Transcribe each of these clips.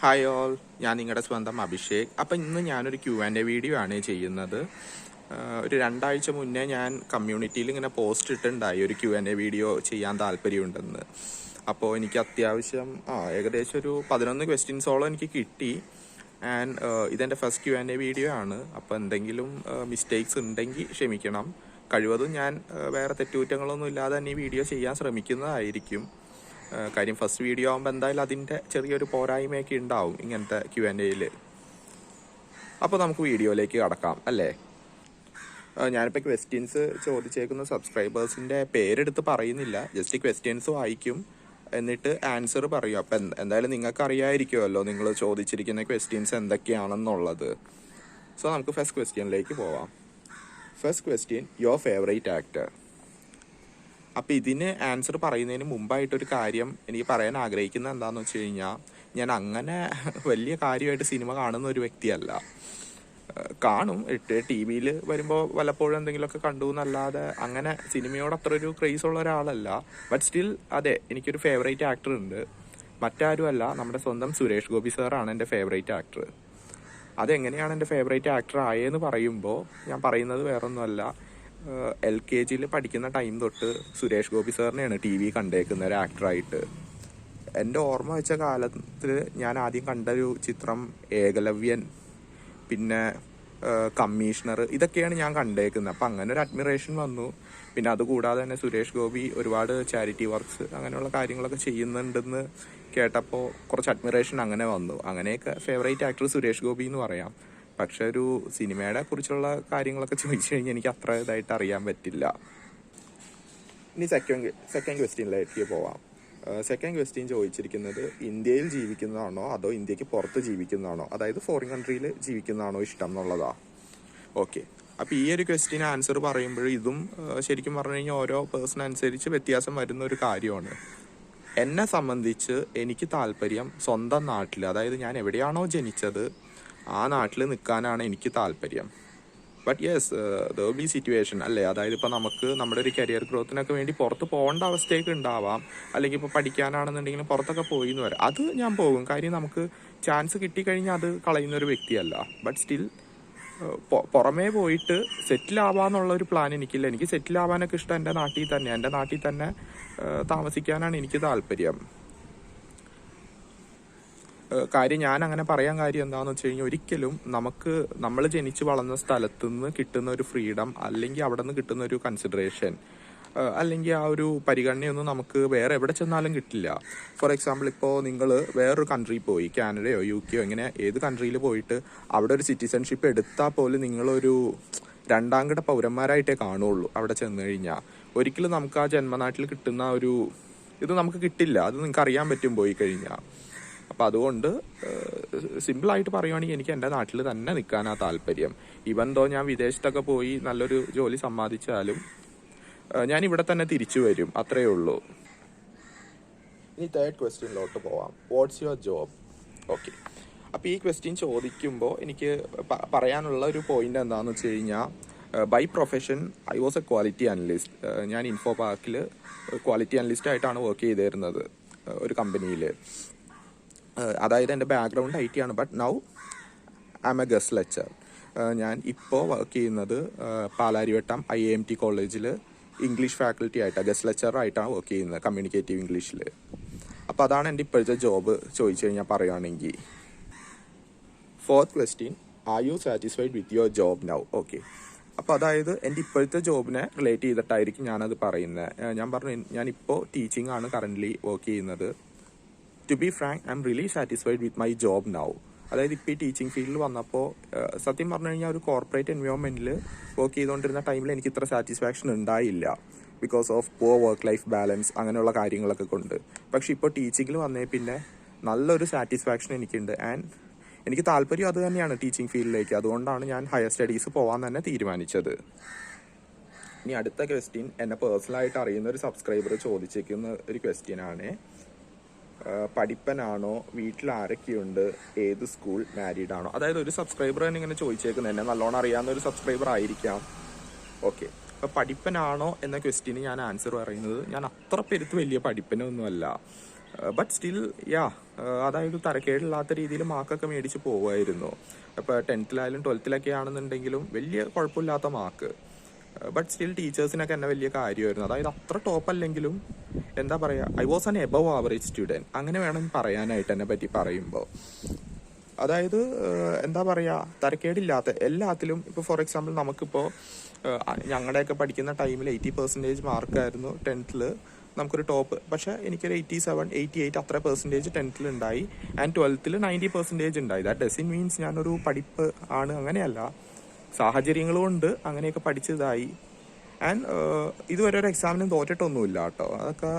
Hi all ഞാൻ നിങ്ങളുടെ സ്വന്തം അഭിഷേക്. അപ്പം ഇന്ന് ഞാനൊരു ക്യൂ ആൻഡ് എ വീഡിയോ ആണ് ചെയ്യുന്നത്. ഒരു രണ്ടാഴ്ച മുന്നേ ഞാൻ കമ്മ്യൂണിറ്റിയിൽ ഇങ്ങനെ പോസ്റ്റ് ഇട്ടുണ്ടായി ഒരു ക്യൂ ആൻഡ് എ വീഡിയോ ചെയ്യാൻ താല്പര്യമുണ്ടെന്ന്. അപ്പോൾ എനിക്ക് അത്യാവശ്യം ആ ഏകദേശം ഒരു പതിനൊന്ന് ക്വസ്റ്റ്യൻസോളം എനിക്ക് കിട്ടി. ആൻഡ് ഇതെന്റെ first Q and A video ആണ്. അപ്പോൾ എന്തെങ്കിലും മിസ്റ്റേക്സ് ഉണ്ടെങ്കിൽ ക്ഷമിക്കണം. കഴിവതും ഞാൻ വേറെ തെറ്റുകുറ്റങ്ങളൊന്നും ഇല്ലാതെ തന്നെ ഈ വീഡിയോ ചെയ്യാൻ ശ്രമിക്കുന്നതായിരിക്കും. കാര്യം ഫസ്റ്റ് വീഡിയോ ആകുമ്പോൾ എന്തായാലും അതിന്റെ ചെറിയൊരു പോരായ്മയൊക്കെ ഉണ്ടാവും ഇങ്ങനത്തെ ക്യു ആൻഡ് എയിൽ അപ്പോൾ നമുക്ക് വീഡിയോയിലേക്ക് കടക്കാം അല്ലേ? ഞാനിപ്പോൾ ക്വസ്റ്റ്യൻസ് ചോദിച്ചേക്കുന്ന സബ്സ്ക്രൈബേഴ്സിന്റെ പേരെടുത്ത് പറയുന്നില്ല. ജസ്റ്റ് ക്വസ്റ്റ്യൻസ് വായിക്കും എന്നിട്ട് ആൻസർ പറയും. അപ്പം എന്തായാലും നിങ്ങൾക്ക് അറിയാമായിരിക്കുമല്ലോ നിങ്ങൾ ചോദിച്ചിരിക്കുന്ന ക്വസ്റ്റ്യൻസ് എന്തൊക്കെയാണെന്നുള്ളത്. സോ നമുക്ക് ഫസ്റ്റ് ക്വസ്റ്റ്യനിലേക്ക് പോവാം. First question your favourite actor അപ്പം ഇതിന് ആൻസർ പറയുന്നതിന് മുമ്പായിട്ടൊരു കാര്യം എനിക്ക് പറയാൻ ആഗ്രഹിക്കുന്നത് എന്താണെന്ന് വെച്ച് കഴിഞ്ഞാൽ ഞാൻ അങ്ങനെ വലിയ കാര്യമായിട്ട് സിനിമ കാണുന്ന ഒരു വ്യക്തിയല്ല. കാണും. ഇട്ട് ടി വിയിൽ വരുമ്പോൾ വല്ലപ്പോഴും എന്തെങ്കിലുമൊക്കെ കണ്ടു എന്നല്ലാതെ അങ്ങനെ സിനിമയോട് അത്ര ഒരു ക്രേസ് ഉള്ള ഒരാളല്ല. ബട്ട് സ്റ്റിൽ അതെ എനിക്കൊരു ഫേവറേറ്റ് ആക്ടർ ഉണ്ട്. മറ്റാരും അല്ല നമ്മുടെ സ്വന്തം സുരേഷ് ഗോപി സാറാണ് എന്റെ ഫേവറേറ്റ് ആക്ടർ അതെങ്ങനെയാണ് എന്റെ ഫേവറേറ്റ് ആക്ടർ ആയെന്ന് പറയുമ്പോൾ ഞാൻ പറയുന്നത് വേറൊന്നുമല്ല. എൽ കെ ജിയിൽ പഠിക്കുന്ന ടൈം തൊട്ട് സുരേഷ് ഗോപി സാറിനെയാണ് ടി വി കണ്ടേക്കുന്ന ഒരു ആക്ടറായിട്ട് എന്റെ ഓർമ്മ വെച്ച കാലത്തിൽ ഞാൻ ആദ്യം കണ്ട ഒരു ചിത്രം ഏകലവ്യൻ പിന്നെ കമ്മീഷണർ ഇതൊക്കെയാണ് ഞാൻ കണ്ടേക്കുന്നത്. അപ്പം അങ്ങനെ ഒരു അഡ്മിറേഷൻ വന്നു. പിന്നെ അതുകൂടാതെ തന്നെ സുരേഷ് ഗോപി ഒരുപാട് ചാരിറ്റി വർക്ക്സ് അങ്ങനെയുള്ള കാര്യങ്ങളൊക്കെ ചെയ്യുന്നുണ്ടെന്ന് കേട്ടപ്പോൾ കുറച്ച് അഡ്മിറേഷൻ അങ്ങനെ വന്നു. അങ്ങനെയൊക്കെ ഫേവറേറ്റ് ആക്ടർ സുരേഷ് ഗോപി എന്ന് പറയാം. പക്ഷെ ഒരു സിനിമയുടെ കുറിച്ചുള്ള കാര്യങ്ങളൊക്കെ ചോദിച്ചു കഴിഞ്ഞാൽ എനിക്ക് അത്ര ഇതായിട്ട് അറിയാൻ പറ്റില്ല. ഇനി സെക്കൻഡ് സെക്കൻഡ് ക്വസ്റ്റ്യനിലേക്ക് പോവാം. സെക്കൻഡ് ക്വസ്റ്റ്യൻ ചോദിച്ചിരിക്കുന്നത് ഇന്ത്യയിൽ ജീവിക്കുന്നതാണോ അതോ ഇന്ത്യയ്ക്ക് പുറത്ത് ജീവിക്കുന്നതാണോ? അതായത് ഫോറിൻ കൺട്രിയിൽ ജീവിക്കുന്നതാണോ ഇഷ്ടം എന്നുള്ളതാ. ഓക്കെ അപ്പോൾ ഈ ഒരു ക്വസ്റ്റ്യൻ ആൻസർ പറയുമ്പോൾ ഇതും ശരിക്കും പറഞ്ഞു കഴിഞ്ഞാൽ ഓരോ പേഴ്സൺ അനുസരിച്ച് വ്യത്യാസം വരുന്ന ഒരു കാര്യമാണ്. എന്നെ സംബന്ധിച്ച് എനിക്ക് താല്പര്യം സ്വന്തം നാട്ടിൽ അതായത് ഞാൻ എവിടെയാണോ ജനിച്ചത് ആ നാട്ടിൽ നിൽക്കാനാണ് എനിക്ക് താല്പര്യം. But yes the be situation അല്ലേ? അതായത് ഇപ്പോൾ നമുക്ക് നമ്മുടെ ഒരു കരിയർ ഗ്രോത്തിനൊക്കെ വേണ്ടി പുറത്ത് പോകേണ്ട അവസ്ഥയൊക്കെ ഉണ്ടാവാം. അല്ലെങ്കിൽ ഇപ്പോൾ പഠിക്കാനാണെന്നുണ്ടെങ്കിൽ പുറത്തൊക്കെ പോയി എന്ന് വരാം. അത് ഞാൻ പോകും. കാര്യം നമുക്ക് ചാൻസ് കിട്ടിക്കഴിഞ്ഞാൽ അത് കളയുന്ന ഒരു വ്യക്തിയല്ല. ബട്ട് സ്റ്റിൽ പുറമേ പോയിട്ട് സെറ്റിൽ ആവാന്നുള്ള ഒരു പ്ലാൻ എനിക്കില്ല. എനിക്ക് സെറ്റിൽ ആവാനൊക്കെ ഇഷ്ടം എന്റെ നാട്ടിൽ തന്നെ. എന്റെ നാട്ടിൽ തന്നെ താമസിക്കാനാണ് എനിക്ക് താല്പര്യം. കാര്യം ഞാൻ അങ്ങനെ പറയാൻ കാര്യം എന്താണെന്ന് വെച്ച് കഴിഞ്ഞാൽ ഒരിക്കലും നമുക്ക് നമ്മൾ ജനിച്ചു വളർന്ന സ്ഥലത്ത് നിന്ന് കിട്ടുന്ന ഒരു ഫ്രീഡം അല്ലെങ്കിൽ അവിടെ നിന്ന് കിട്ടുന്ന ഒരു കൺസിഡറേഷൻ അല്ലെങ്കിൽ ആ ഒരു പരിഗണനയൊന്നും നമുക്ക് വേറെ എവിടെ ചെന്നാലും കിട്ടില്ല. ഫോർ എക്സാമ്പിൾ ഇപ്പോൾ നിങ്ങൾ വേറൊരു കൺട്രി പോയി കാനഡയോ യു കെയോ ഇങ്ങനെ ഏത് കൺട്രിയിൽ പോയിട്ട് അവിടെ ഒരു സിറ്റിസൺഷിപ്പ് എടുത്താൽ പോലും നിങ്ങളൊരു രണ്ടാംകിട പൗരന്മാരായിട്ടേ കാണുള്ളൂ അവിടെ ചെന്ന് കഴിഞ്ഞാൽ ഒരിക്കലും നമുക്ക് ആ ജന്മനാട്ടിൽ കിട്ടുന്ന ഒരു ഇത് നമുക്ക് കിട്ടില്ല. അത് നിങ്ങൾക്ക് അറിയാൻ പറ്റും പോയി കഴിഞ്ഞാൽ അപ്പം അതുകൊണ്ട് സിമ്പിളായിട്ട് പറയുവാണെങ്കിൽ എനിക്ക് എന്റെ നാട്ടിൽ തന്നെ നിൽക്കാനാ താല്പര്യം. ഇവൻ തോ ഞാൻ വിദേശത്തൊക്കെ പോയി നല്ലൊരു ജോലി സമ്പാദിച്ചാലും ഞാൻ ഇവിടെ തന്നെ തിരിച്ചു വരും. അത്രയേ ഉള്ളൂ. ഇനി തേർഡ് ക്വസ്റ്റ്യനിലോട്ട് പോവാം. വാട്ട്സ് യുവർ ജോബ് ഓക്കെ അപ്പോൾ ഈ ക്വസ്റ്റ്യൻ ചോദിക്കുമ്പോൾ എനിക്ക് പറയാനുള്ള ഒരു പോയിന്റ് എന്താണെന്ന് വെച്ച് കഴിഞ്ഞാൽ by profession I was a quality analyst ഞാൻ ഇൻഫോ പാർക്കിൽ ക്വാളിറ്റി അനലിസ്റ്റ് ആയിട്ടാണ് വർക്ക് ചെയ്തിരുന്നത് ഒരു കമ്പനിയിൽ അതായത് എന്റെ ബാക്ക്ഗ്രൗണ്ട് ഐ ടി ആണ്. But now I'm a guest lecturer ഞാൻ ഇപ്പോൾ വർക്ക് ചെയ്യുന്നത് പാലാരിവട്ടം ഐ എം ടി കോളേജിൽ ഇംഗ്ലീഷ് ഫാക്കൽറ്റി ആയിട്ടാണ് ഗസ്റ്റ് ലെക്ചർ ആയിട്ടാണ് വർക്ക് ചെയ്യുന്നത് കമ്മ്യൂണിക്കേറ്റീവ് ഇംഗ്ലീഷിൽ അപ്പോൾ അതാണ് എന്റെ ഇപ്പോഴത്തെ ജോബ് ചോദിച്ചു കഴിഞ്ഞാൽ പറയുകയാണെങ്കിൽ fourth question are you satisfied with your job now okay അപ്പോൾ അതായത് എന്റെ ഇപ്പോഴത്തെ ജോബിനെ റിലേറ്റ് ചെയ്തിട്ടായിരിക്കും ഞാനത് പറയുന്നത് ഞാൻ പറഞ്ഞു ഞാനിപ്പോൾ ടീച്ചിങ് ആണ് കറന്റ്ലി വർക്ക് ചെയ്യുന്നത്. To be frank I'm really satisfied with my job now അതായത് ഇപ്പോൾ ഈ ടീച്ചിങ് ഫീൽഡിൽ വന്നപ്പോൾ സത്യം പറഞ്ഞു കഴിഞ്ഞാൽ ഒരു കോർപ്പറേറ്റ് എൻവയോൺമെന്റിൽ വർക്ക് ചെയ്തുകൊണ്ടിരുന്ന ടൈമിൽ എനിക്ക് ഇത്ര സാറ്റിസ്ഫാക്ഷൻ ഉണ്ടായില്ല. Because of poor work life balance അങ്ങനെയുള്ള കാര്യങ്ങളൊക്കെ കൊണ്ട്. പക്ഷെ ഇപ്പോൾ ടീച്ചിങ്ങിൽ വന്നേ പിന്നെ നല്ലൊരു സാറ്റിസ്ഫാക്ഷൻ എനിക്കുണ്ട്. ആൻഡ് എനിക്ക് താല്പര്യം അത് തന്നെയാണ് ടീച്ചിങ് ഫീൽഡിലേക്ക് അതുകൊണ്ടാണ് ഞാൻ ഹയർ സ്റ്റഡീസ് പോകാൻ തന്നെ തീരുമാനിച്ചത്. ഇനി അടുത്ത ക്വസ്റ്റ്യൻ എന്നെ പേഴ്സണലായിട്ട് അറിയുന്ന ഒരു സബ്സ്ക്രൈബർ ചോദിച്ചേക്കുന്ന ഒരു ക്വസ്റ്റ്യൻ ആണ്. പഠിപ്പനാണോ? വീട്ടിൽ ആരൊക്കെയുണ്ട് ഏത് സ്കൂൾ മാരീഡ് ആണോ അതായത് ഒരു സബ്സ്ക്രൈബർ തന്നെ ഇങ്ങനെ ചോദിച്ചേക്കുന്നത് എന്നെ നല്ലോണം അറിയാവുന്ന ഒരു സബ്സ്ക്രൈബർ ആയിരിക്കാം. ഓക്കെ. അപ്പോൾ പഠിപ്പനാണോ എന്ന ക്വസ്റ്റ്യന് ഞാൻ ആൻസർ പറയുന്നത്. ഞാൻ അത്ര പെരുത്ത് വലിയ പഠിപ്പനൊന്നുമല്ല. ബട്ട് സ്റ്റിൽ യാ അതായത് തരക്കേടില്ലാത്ത രീതിയിൽ മാർക്കൊക്കെ മേടിച്ച് പോവായിരുന്നു അപ്പോൾ ടെൻത്തിലായാലും ട്വൽത്തിലൊക്കെ ആണെന്നുണ്ടെങ്കിലും വലിയ കുഴപ്പമില്ലാത്ത മാർക്ക് ബട്ട് സ്റ്റിൽ ടീച്ചേഴ്സിനൊക്കെ എന്നെ വലിയ കാര്യമായിരുന്നു. അതായത് അത്ര ടോപ്പ് അല്ലെങ്കിലും എന്താ പറയുക I was an above average student അങ്ങനെ വേണം പറയാനായിട്ട് എന്നെ പറ്റി പറയുമ്പോൾ അതായത് ഏഹ്, എന്താ പറയുക തരക്കേടില്ലാത്ത എല്ലാത്തിലും ഇപ്പോൾ ഫോർ എക്സാമ്പിൾ നമുക്കിപ്പോൾ ഞങ്ങളുടെയൊക്കെ പഠിക്കുന്ന ടൈമിൽ എയ്റ്റി പെർസെന്റേജ് മാർക്കായിരുന്നു ടെൻത്തിൽ നമുക്കൊരു ടോപ്പ് പക്ഷേ എനിക്കൊരു എയ്റ്റി സെവൻ എയ്റ്റി എയ്റ്റ് അത്ര പെർസെന്റേജ് ടെൻത്തിൽ ഉണ്ടായി. ആൻഡ് ട്വൽത്തിൽ നയന്റി പെർസെന്റേജ് ഉണ്ടായി. ദാറ്റ് ഡസിൻ മീൻസ് ഞാനൊരു പഠിപ്പ് ആണ്. അങ്ങനെയല്ല. സാഹചര്യങ്ങൾ കൊണ്ട് അങ്ങനെയൊക്കെ പഠിച്ചതായി. ആൻഡ് ഇതുവരെ ഒരു എക്സാമിനും തോറ്റിട്ടൊന്നുമില്ല കേട്ടോ. അതൊക്കെ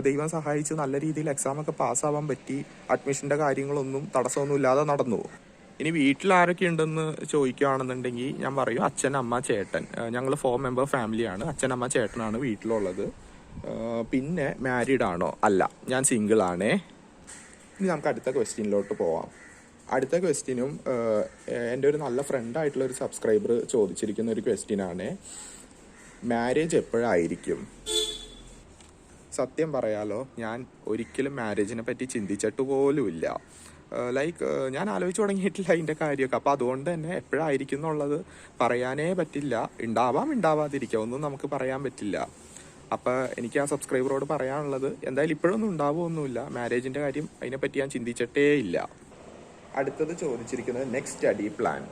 ദൈവം സഹായിച്ച് നല്ല രീതിയിൽ എക്സാമൊക്കെ പാസ്സാവാൻ പറ്റി. അഡ്മിഷന്റെ കാര്യങ്ങളൊന്നും തടസ്സമൊന്നും ഇല്ലാതെ നടന്നു. ഇനി വീട്ടിൽ ആരൊക്കെ ഉണ്ടെന്ന് ചോദിക്കുകയാണെന്നുണ്ടെങ്കിൽ ഞാൻ പറയും അച്ഛൻ അമ്മ ചേട്ടൻ. ഞങ്ങൾ ഫോർ മെമ്പർ ഫാമിലിയാണ് അച്ഛൻ അമ്മ ചേട്ടനാണ് വീട്ടിലുള്ളത്. പിന്നെ മാരീഡ് ആണോ? അല്ല. ഞാൻ സിംഗിൾ ആണേ. ഇനി നമുക്ക് അടുത്ത ക്വസ്റ്റ്യനിലോട്ട് പോവാം. അടുത്ത ക്വസ്റ്റ്യനും എന്റെ ഒരു നല്ല ഫ്രണ്ടായിട്ടുള്ള ഒരു സബ്സ്ക്രൈബർ ചോദിച്ചിരിക്കുന്ന ഒരു ക്വസ്റ്റ്യനാണ് മാരേജ് എപ്പോഴായിരിക്കും? സത്യം പറയാലോ ഞാൻ ഒരിക്കലും മാരേജിനെ പറ്റി ചിന്തിച്ചിട്ട് പോലുമില്ല ലൈക്ക് ഞാൻ ആലോചിച്ച് തുടങ്ങിയിട്ടില്ല അതിന്റെ കാര്യമൊക്കെ. അപ്പോൾ അതുകൊണ്ട് തന്നെ എപ്പോഴായിരിക്കും എന്നുള്ളത് പറയാനേ പറ്റില്ല. ഉണ്ടാവാം ഉണ്ടാവാതിരിക്കാം ഒന്നും നമുക്ക് പറയാൻ പറ്റില്ല. അപ്പോൾ എനിക്ക് ആ സബ്സ്ക്രൈബറോട് പറയാനുള്ളത് എന്തായാലും ഇപ്പോഴൊന്നും ഉണ്ടാവുമൊന്നുമില്ല മാരേജിന്റെ കാര്യം അതിനെപ്പറ്റി ഞാൻ ചിന്തിച്ചിട്ടേ ഇല്ല. അടുത്തത് ചോദിച്ചിരിക്കുന്നത് നെക്സ്റ്റ് സ്റ്റഡി പ്ലാൻ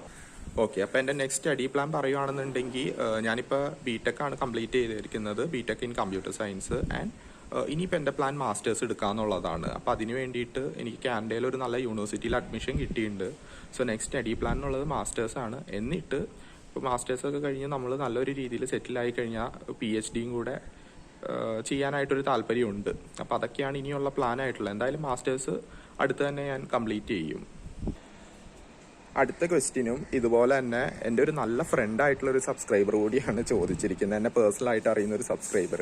ഓക്കെ അപ്പോൾ എന്റെ നെക്സ്റ്റ് സ്റ്റഡി പ്ലാൻ പറയുകയാണെന്നുണ്ടെങ്കിൽ ഞാനിപ്പോൾ ബി ടെക് ആണ് കംപ്ലീറ്റ് ചെയ്തിരിക്കുന്നത്. B Tech in computer science and ഇനിയിപ്പോൾ എന്റെ പ്ലാൻ മാസ്റ്റേഴ്സ് എടുക്കാന്നുള്ളതാണ്. അപ്പോൾ അതിന് വേണ്ടിയിട്ട് എനിക്ക് കാനഡയിൽ ഒരു നല്ല യൂണിവേഴ്സിറ്റിയിൽ അഡ്മിഷൻ കിട്ടിയിട്ടുണ്ട്. സോ നെക്സ്റ്റ് സ്റ്റഡി പ്ലാൻ എന്നുള്ളത് മാസ്റ്റേഴ്സ് ആണ്. എന്നിട്ട് ഇപ്പോൾ മാസ്റ്റേഴ്സ് ഒക്കെ കഴിഞ്ഞ് നമ്മൾ നല്ലൊരു രീതിയിൽ സെറ്റിലായി കഴിഞ്ഞാൽ പി എച്ച് ഡിയും കൂടെ ചെയ്യാനായിട്ടൊരു താല്പര്യമുണ്ട്. അപ്പോൾ അതൊക്കെയാണ് ഇനിയുള്ള പ്ലാൻ ആയിട്ടുള്ളത്. എന്തായാലും മാസ്റ്റേഴ്സ് അടുത്ത് തന്നെ ഞാൻ കംപ്ലീറ്റ് ചെയ്യും. അടുത്ത ക്വസ്റ്റ്യനും ഇതുപോലെ തന്നെ എന്റെ ഒരു നല്ല ഫ്രണ്ട് ആയിട്ടുള്ള ഒരു സബ്സ്ക്രൈബർ കൂടിയാണ് ചോദിച്ചിരിക്കുന്നത്. എന്നെ പേഴ്സണലായിട്ട് അറിയുന്ന ഒരു സബ്സ്ക്രൈബർ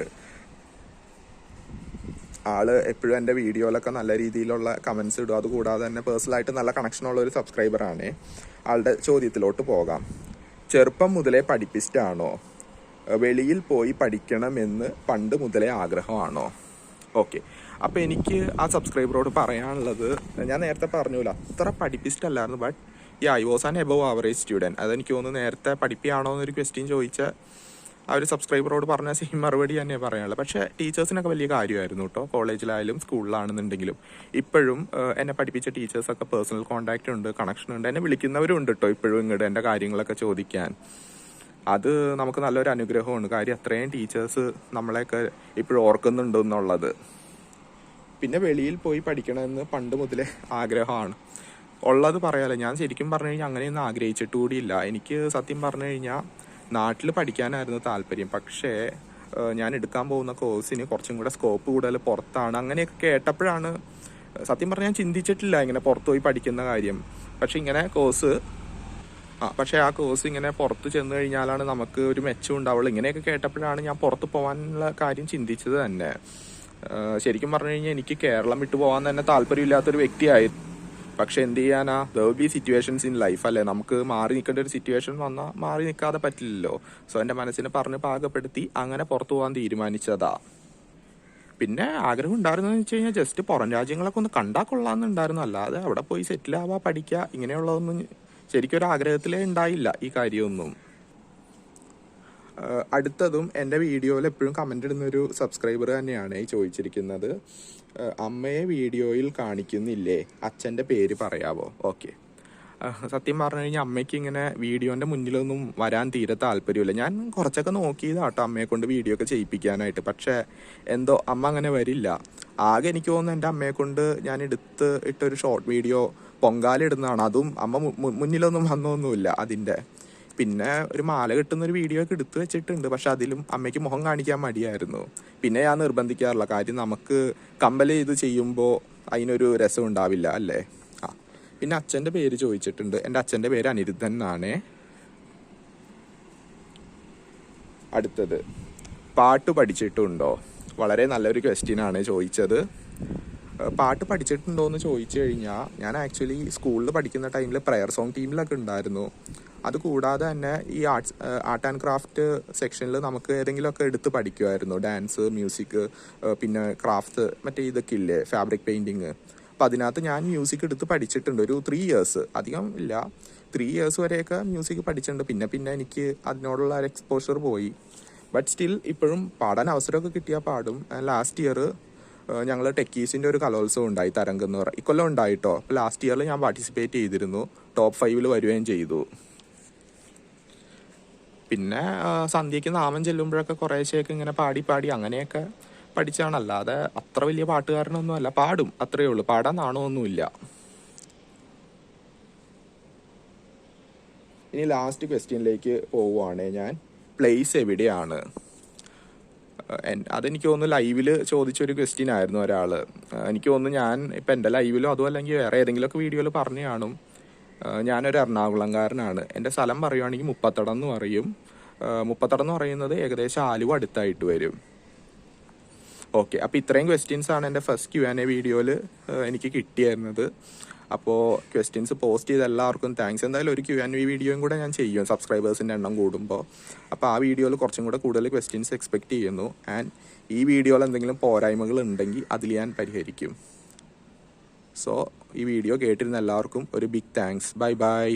ആൾ എപ്പോഴും എന്റെ വീഡിയോയിലൊക്കെ നല്ല രീതിയിലുള്ള കമൻസ് ഇടും. അതുകൂടാതെ തന്നെ പേഴ്സണലായിട്ട് നല്ല കണക്ഷനുള്ള ഒരു സബ്സ്ക്രൈബറാണ് ആളുടെ ചോദ്യത്തിലോട്ട് പോകാം. ചെറുപ്പം മുതലേ പഠിപ്പിസ്റ്റാണോ വെളിയിൽ പോയി പഠിക്കണമെന്ന് പണ്ട് മുതലേ ആഗ്രഹമാണോ? ഓക്കെ. അപ്പോൾ എനിക്ക് ആ സബ്സ്ക്രൈബറോട് പറയാനുള്ളത് ഞാൻ നേരത്തെ പറഞ്ഞില്ല അത്ര പഠിപ്പിച്ചിട്ടല്ലായിരുന്നു ബട്ട് ഈ I was an above average student അതെനിക്ക് തോന്നുന്നു നേരത്തെ പഠിപ്പിയാണോ എന്നൊരു ക്വസ്റ്റ്യൻ ചോദിച്ച ആ ഒരു സബ്സ്ക്രൈബറോട് പറഞ്ഞ സെയിം മറുപടി തന്നെ പറയാനുള്ളത്. പക്ഷേ ടീച്ചേഴ്സിനൊക്കെ വലിയ കാര്യമായിരുന്നു കേട്ടോ. കോളേജിലായാലും സ്കൂളിലാണെന്നുണ്ടെങ്കിലും. ഇപ്പോഴും എന്നെ പഠിപ്പിച്ച ടീച്ചേഴ്സൊക്കെ പേഴ്സണൽ കോൺടാക്റ്റ് ഉണ്ട് കണക്ഷൻ ഉണ്ട്. എന്നെ വിളിക്കുന്നവരും ഉണ്ട് കേട്ടോ ഇപ്പോഴും ഇങ്ങോട്ട് എന്റെ കാര്യങ്ങളൊക്കെ ചോദിക്കാൻ. അത് നമുക്ക് നല്ലൊരു അനുഗ്രഹമാണ്. കാര്യം അത്രയും ടീച്ചേഴ്സ് നമ്മളെയൊക്കെ ഇപ്പോഴും ഓർക്കുന്നുണ്ടെന്നുള്ളത് പിന്നെ വെളിയിൽ പോയി പഠിക്കണമെന്ന് പണ്ട് മുതലേ ആഗ്രഹമാണ്. ഉള്ളത് പറയാലോ. ഞാൻ ശരിക്കും പറഞ്ഞു കഴിഞ്ഞാൽ അങ്ങനെയൊന്നും ആഗ്രഹിച്ചിട്ട് കൂടിയില്ല എനിക്ക് സത്യം പറഞ്ഞു കഴിഞ്ഞാൽ നാട്ടിൽ പഠിക്കാനായിരുന്നു താല്പര്യം. പക്ഷേ ഞാൻ എടുക്കാൻ പോകുന്ന കോഴ്സിന് കുറച്ചും കൂടെ സ്കോപ്പ് കൂടുതൽ പുറത്താണ്. അങ്ങനെയൊക്കെ കേട്ടപ്പോഴാണ് സത്യം പറഞ്ഞാൽ ഞാൻ ചിന്തിച്ചിട്ടില്ല ഇങ്ങനെ പുറത്തു പോയി പഠിക്കുന്ന കാര്യം. പക്ഷെ ഇങ്ങനെ കോഴ്സ് ആ പക്ഷേ ആ കോഴ്സ് ഇങ്ങനെ പുറത്ത് ചെന്ന് കഴിഞ്ഞാലാണ് നമുക്ക് ഒരു മെച്ചം ഉണ്ടാവുള്ളൂ. ഇങ്ങനെയൊക്കെ കേട്ടപ്പോഴാണ് ഞാൻ പുറത്ത് പോകാനുള്ള കാര്യം ചിന്തിച്ചത് തന്നെ. ശരിക്കും പറഞ്ഞു കഴിഞ്ഞാൽ എനിക്ക് കേരളം വിട്ടു പോകാൻ തന്നെ താല്പര്യമില്ലാത്തൊരു വ്യക്തിയായിരുന്നു പക്ഷെ എന്ത് ചെയ്യാനാ? There be situations in life അല്ലേ? നമുക്ക് മാറി നിൽക്കേണ്ട ഒരു സിറ്റുവേഷൻ വന്നാൽ മാറി നിൽക്കാതെ പറ്റില്ലല്ലോ. സോ എന്റെ മനസ്സിനെ പറഞ്ഞ് പാകപ്പെടുത്തി അങ്ങനെ പുറത്തു പോകാൻ തീരുമാനിച്ചതാ. പിന്നെ ആഗ്രഹം ഉണ്ടായിരുന്നെന്ന് വെച്ച് കഴിഞ്ഞാൽ ജസ്റ്റ് പുറം രാജ്യങ്ങളൊക്കെ ഒന്ന് കണ്ടാൽ കൊള്ളാമെന്നുണ്ടായിരുന്നു അല്ലാതെ അവിടെ പോയി സെറ്റിൽ ആവാ പഠിക്കുക ഇങ്ങനെയുള്ളതൊന്നും ശരിക്കും ഒരു ആഗ്രഹത്തിലേ ഉണ്ടായില്ല ഈ കാര്യമൊന്നും. അടുത്തതും എന്റെ വീഡിയോയിൽ എപ്പോഴും കമന്റ് ഇടുന്ന ഒരു സബ്സ്ക്രൈബർ തന്നെയാണ് ഈ ചോദിച്ചിരിക്കുന്നത്. അമ്മയെ വീഡിയോയിൽ കാണിക്കുന്നില്ലേ? അച്ഛന്റെ പേര് പറയാവോ? ഓക്കെ സത്യം പറഞ്ഞു കഴിഞ്ഞാൽ അമ്മയ്ക്ക് ഇങ്ങനെ വീഡിയോന്റെ മുന്നിലൊന്നും വരാൻ തീരെ താല്പര്യമില്ല. ഞാൻ കുറച്ചൊക്കെ നോക്കിയതാട്ടോ അമ്മയെ കൊണ്ട് വീഡിയോ ഒക്കെ ചെയ്യിപ്പിക്കാനായിട്ട്. പക്ഷേ എന്തോ അമ്മ അങ്ങനെ വരില്ല. ആകെ എനിക്ക് തോന്നുന്നു എന്റെ അമ്മയെ കൊണ്ട് ഞാൻ എടുത്ത് ഇട്ടൊരു ഷോർട്ട് വീഡിയോ പൊങ്കാലിടുന്നതാണ് അതും അമ്മ മുന്നിലൊന്നും വന്നൊന്നുമില്ല അതിന്റെ. പിന്നെ ഒരു മാല കെട്ടുന്ന ഒരു വീഡിയോ ഒക്കെ എടുത്തു വെച്ചിട്ടുണ്ട്. പക്ഷെ അതിലും അമ്മയ്ക്ക് മുഖം കാണിക്കാൻ മടിയായിരുന്നു. പിന്നെ ഞാൻ നിർബന്ധിക്കാറില്ല. കാര്യം നമുക്ക് കമ്പൽ ചെയ്ത് ചെയ്യുമ്പോൾ അതിനൊരു രസം ഉണ്ടാവില്ല അല്ലേ? ആ. പിന്നെ അച്ഛന്റെ പേര് ചോദിച്ചിട്ടുണ്ട്. എന്റെ അച്ഛന്റെ പേര് അനിരുദ്ധൻ എന്നാണേ. അടുത്തത്. പാട്ട് പഠിച്ചിട്ടുണ്ടോ? വളരെ നല്ലൊരു ക്വസ്റ്റ്യനാണ് ചോദിച്ചത്. പാട്ട് പഠിച്ചിട്ടുണ്ടോ എന്ന് ചോദിച്ചു കഴിഞ്ഞാൽ ഞാൻ ആക്ച്വലി സ്കൂളിൽ പഠിക്കുന്ന ടൈമിൽ പ്രയർ സോങ് ടീമിലൊക്കെ ഉണ്ടായിരുന്നു. അതുകൂടാതെ തന്നെ ഈ ആർട്സ് ആർട്ട് ആൻഡ് ക്രാഫ്റ്റ് സെക്ഷനിൽ നമുക്ക് ഏതെങ്കിലുമൊക്കെ എടുത്ത് പഠിക്കുമായിരുന്നു ഡാൻസ് മ്യൂസിക് പിന്നെ ക്രാഫ്റ്റ് മറ്റേ ഇതൊക്കെ ഇല്ലേ ഫാബ്രിക് പെയിന്റിങ് അപ്പം അതിനകത്ത് ഞാൻ മ്യൂസിക് എടുത്ത് പഠിച്ചിട്ടുണ്ട്. ഒരു ത്രീ ഇയേഴ്സ് അധികം ഇല്ല. ത്രീ ഇയേഴ്സ് വരെയൊക്കെ മ്യൂസിക് പഠിച്ചിട്ടുണ്ട്. പിന്നെ പിന്നെ എനിക്ക് അതിനോടുള്ള ഒരു എക്സ്പോഷർ പോയി. ബട്ട് സ്റ്റിൽ ഇപ്പോഴും പാടാൻ അവസരമൊക്കെ കിട്ടിയാൽ പാടും. ലാസ്റ്റ് ഇയർ ഞങ്ങൾ ടെക്കീസിന്റെ ഒരു കലോത്സവം ഉണ്ടായി തരംഗം എന്ന് പറയും ഇക്കൊല്ലം ഉണ്ടായിട്ടോ. അപ്പോൾ ലാസ്റ്റ് ഇയറിൽ ഞാൻ പാർട്ടിസിപ്പേറ്റ് ചെയ്തിരുന്നു. ടോപ്പ് ഫൈവിൽ വരികയും ചെയ്തു. പിന്നെ സന്ധ്യയ്ക്ക് നാമം ചെല്ലുമ്പോഴൊക്കെ കുറേശ്ശെയൊക്കെ ഇങ്ങനെ പാടി പാടി അങ്ങനെയൊക്കെ പഠിച്ചാണല്ലാതെ അത്ര വലിയ പാട്ടുകാരനൊന്നും അല്ല പാടും അത്രയേ ഉള്ളൂ. പാടാൻ നാണമൊന്നുമില്ല. ഇനി ലാസ്റ്റ് ക്വസ്റ്റ്യനിലേക്ക് പോവുകയാണ് ഞാൻ. പ്ലേസ് എവിടെയാണ്? അതെനിക്ക് തോന്നുന്നു ലൈവിൽ ചോദിച്ചൊരു ക്വസ്റ്റ്യൻ ആയിരുന്നു ഒരാൾ എനിക്ക് തോന്നുന്നു ഞാൻ ഇപ്പം എന്റെ ലൈവിലോ അതോ അല്ലെങ്കിൽ വേറെ ഏതെങ്കിലുമൊക്കെ വീഡിയോയിൽ പറഞ്ഞു കാണും. ഞാനൊരു എറണാകുളംകാരനാണ്. എന്റെ സ്ഥലം പറയുവാണെങ്കിൽ മുപ്പത്തടം എന്ന് പറയും. മുപ്പത്തടം എന്ന് പറയുന്നത് ഏകദേശം ആലുവ അടുത്തായിട്ട് വരും. ഓക്കെ അപ്പോൾ ഇത്രയും ക്വസ്റ്റ്യൻസ് ആണ് എന്റെ ഫസ്റ്റ് ക്യു ആൻ എ വീഡിയോയിൽ എനിക്ക് കിട്ടിയിരുന്നത്. അപ്പോൾ ക്വസ്റ്റ്യൻസ് പോസ്റ്റ് ചെയ്ത എല്ലാവർക്കും താങ്ക്സ് എന്തായാലും ഒരു ക്യു ആൻഡ് വി വീഡിയോയും കൂടെ ഞാൻ ചെയ്യും സബ്സ്ക്രൈബേഴ്സിന്റെ എണ്ണം കൂടുമ്പോൾ അപ്പോൾ ആ വീഡിയോയിൽ കുറച്ചും കൂടെ കൂടുതൽ ക്വസ്റ്റ്യൻസ് എക്സ്പെക്ട് ചെയ്യുന്നു. ആൻഡ് ഈ വീഡിയോയിൽ എന്തെങ്കിലും പോരായ്മകൾ ഉണ്ടെങ്കിൽ അതിൽ ഞാൻ പരിഹരിക്കും. സോ ഈ വീഡിയോ കേട്ടിരുന്ന എല്ലാവർക്കും ഒരു ബിഗ് താങ്ക്സ് ബൈ ബൈ